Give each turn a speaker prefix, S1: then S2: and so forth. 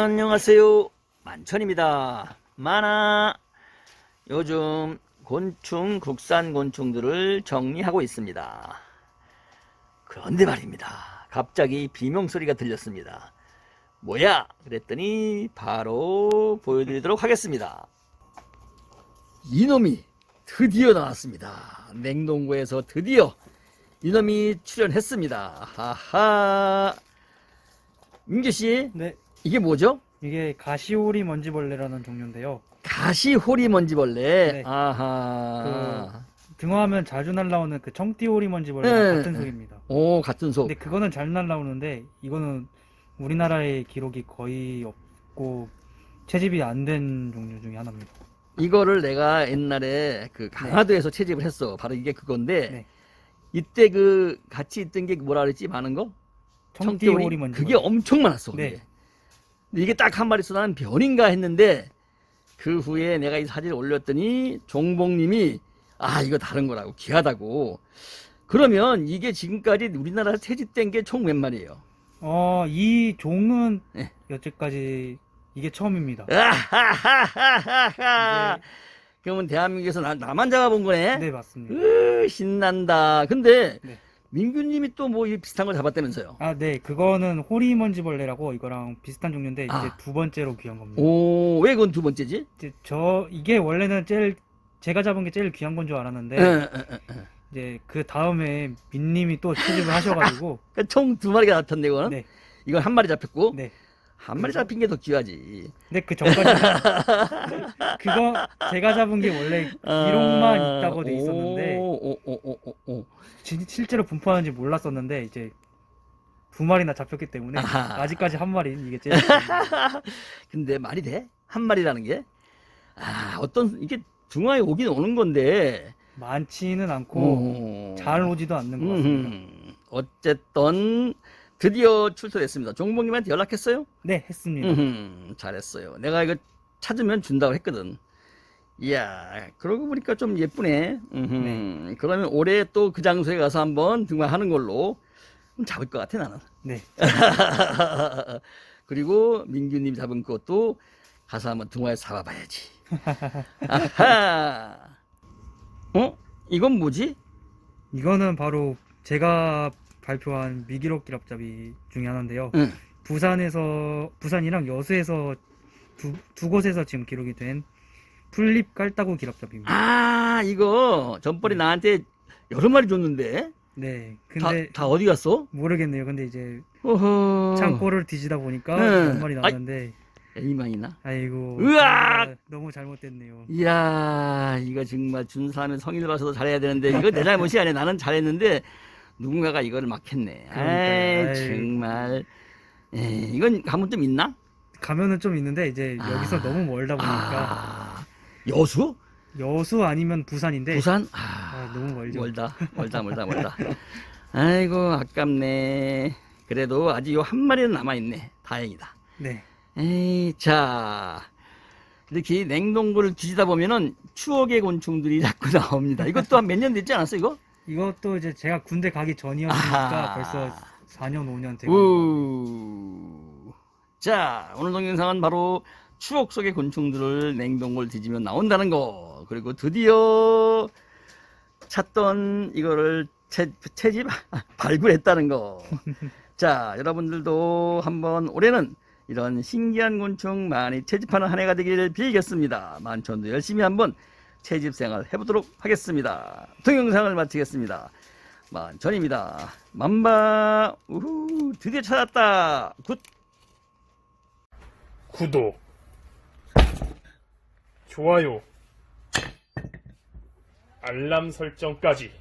S1: 안녕하세요. 만천입니다. 만화. 요즘 곤충, 국산 곤충들을 정리하고 있습니다. 그런데 말입니다. 갑자기 비명소리가 들렸습니다. 뭐야? 그랬더니 바로 보여드리도록 하겠습니다. 이놈이 드디어 나왔습니다. 냉동고에서 드디어 이놈이 출연했습니다. 하하. 민규 씨,
S2: 네,
S1: 이게 뭐죠?
S2: 이게 가시오리 먼지벌레라는 종류인데요.
S1: 가시호리 먼지벌레.
S2: 네.
S1: 아하.
S2: 등화하면 자주 날라오는 그 청띠오리 먼지벌레
S1: 네,
S2: 같은
S1: 네.
S2: 속입니다.
S1: 오, 같은 속.
S2: 근데 그거는 잘 날라오는데 이거는 우리나라의 기록이 거의 없고 채집이 안 된 종류 중에 하나입니다.
S1: 이거를 내가 옛날에 그 강화도에서 채집을 했어. 바로 이게 그건데.
S2: 네.
S1: 이때 그 같이 있던 게 뭐라 그랬지? 많은 거?
S2: 청띠오리 먼지벌레.
S1: 그게 엄청 많았어. 그게. 이게 딱 한 마리 있어. 나는 변인가 했는데 그 후에 내가 이 사진을 올렸더니 종봉님이 아 이거 다른 거라고 귀하다고. 그러면 이게 지금까지 우리나라에 채집된 게 총 몇 마리예요?
S2: 어, 이 종은
S1: 네.
S2: 여태까지 이게 처음입니다.
S1: 아하하하하.
S2: 이제-
S1: 그러면 대한민국에서 나, 나만 잡아본 거네?
S2: 네, 맞습니다.
S1: 으, 신난다. 근데
S2: 네.
S1: 민규님이 또 뭐 비슷한 걸 잡았다면서요?
S2: 아, 네, 그거는 호리 먼지벌레라고 이거랑 비슷한 종류인데 이제
S1: 아.
S2: 두 번째로 귀한 겁니다.
S1: 오, 왜 그건 두 번째지?
S2: 이제 저 이게 원래는 제일 제가 잡은 게 제일 귀한 건 줄 알았는데
S1: 에, 에, 에, 에.
S2: 이제 그 다음에 민님이 또 채집을 하셔가지고
S1: 그러니까 총두 마리가 잡혔네, 이거는?
S2: 네,
S1: 이건 한 마리 잡혔고,
S2: 네.
S1: 한 마리 잡힌 게 더 귀하지.
S2: 근데 그 전까지 그거 제가 잡은 게 원래 기록만
S1: 아,
S2: 있다고 돼 있었는데
S1: 오, 오, 오, 오, 오, 오.
S2: 진- 실제로 분포하는지 몰랐었는데 이제 두 마리나 잡혔기 때문에
S1: 아하.
S2: 아직까지 한 마리는 이게 제일.
S1: 근데 말이 돼? 한 마리라는 게? 아, 어떤, 이게 중화에 오긴 오는 건데,
S2: 많지는 않고
S1: 오.
S2: 잘 오지도 않는 것 같습니다.
S1: 음흠. 어쨌든 드디어 출소됐습니다. 종봉님한테 연락했어요?
S2: 네, 했습니다.
S1: 음흠. 잘했어요. 내가 이거 찾으면 준다고 했거든. 이야, 그러고 보니까 좀 예쁘네. 음흠.
S2: 네.
S1: 그러면 올해 또 그 장소에 가서 한번 등화하는 걸로 좀 잡을 것 같아 나는.
S2: 네,
S1: 그리고 민규님 잡은 것도 가서 한번 등화에 잡아봐야지. 아하. 어? 이건 뭐지?
S2: 이거는 바로 제가 발표한 미기록 기랍잡이 중에 하나인데요.
S1: 응.
S2: 부산에서 부산이랑 여수에서 두, 두 곳에서 지금 기록이 된 풀립 깔따구 기랍잡이입니다.
S1: 아, 이거 전번에 나한테 여러 마리 줬는데
S2: 네,
S1: 다,
S2: 근데
S1: 다 어디 갔어?
S2: 모르겠네요. 근데 이제
S1: 어허.
S2: 창고를 뒤지다 보니까
S1: 응.
S2: 몇 마리 나왔는데
S1: 에이망이나?
S2: 아이고
S1: 으악!
S2: 아, 너무 잘못됐네요.
S1: 이야, 이거 정말 준 사람은 성인을 봐서도 잘해야 되는데 이거 내 잘못이 아니야. 나는 잘했는데 누군가가 이거를 막 했네.
S2: 그러니까요.
S1: 아이,
S2: 아이.
S1: 정말. 에, 이건 가면 좀 있나?
S2: 가면은 좀 있는데 이제
S1: 아.
S2: 여기서 너무 멀다 보니까
S1: 아, 여수?
S2: 여수 아니면 부산인데
S1: 부산? 아,
S2: 아, 너무 멀죠.
S1: 멀다. 멀다, 멀다, 멀다. 아이고, 아깝네. 그래도 아직 요 한 마리는 남아 있네. 다행이다.
S2: 네,
S1: 에이, 자. 이렇게 냉동고를 뒤지다 보면은 추억의 곤충들이 자꾸 나옵니다. 이것도 한몇 년 됐지 않았어, 이거?
S2: 이것도 이제 제가 군대 가기 전이었으니까
S1: 아하.
S2: 벌써 4년 5년 되고
S1: 우. 자, 오늘 동영상은 바로 추억 속의 곤충들을 냉동고를 뒤지면 나온다는 거. 그리고 드디어 찾던 이거를 채, 채집, 발굴했다는 거. 자, 여러분들도 한번 올해는 이런 신기한 곤충 많이 채집하는 한 해가 되기를 빌겠습니다. 만천도 열심히 한번 채집 생활 해보도록 하겠습니다. 동영상을 마치겠습니다. 만천입니다. 만바, 우후, 드디어 찾았다. 굿.
S3: 구독, 좋아요, 알람 설정까지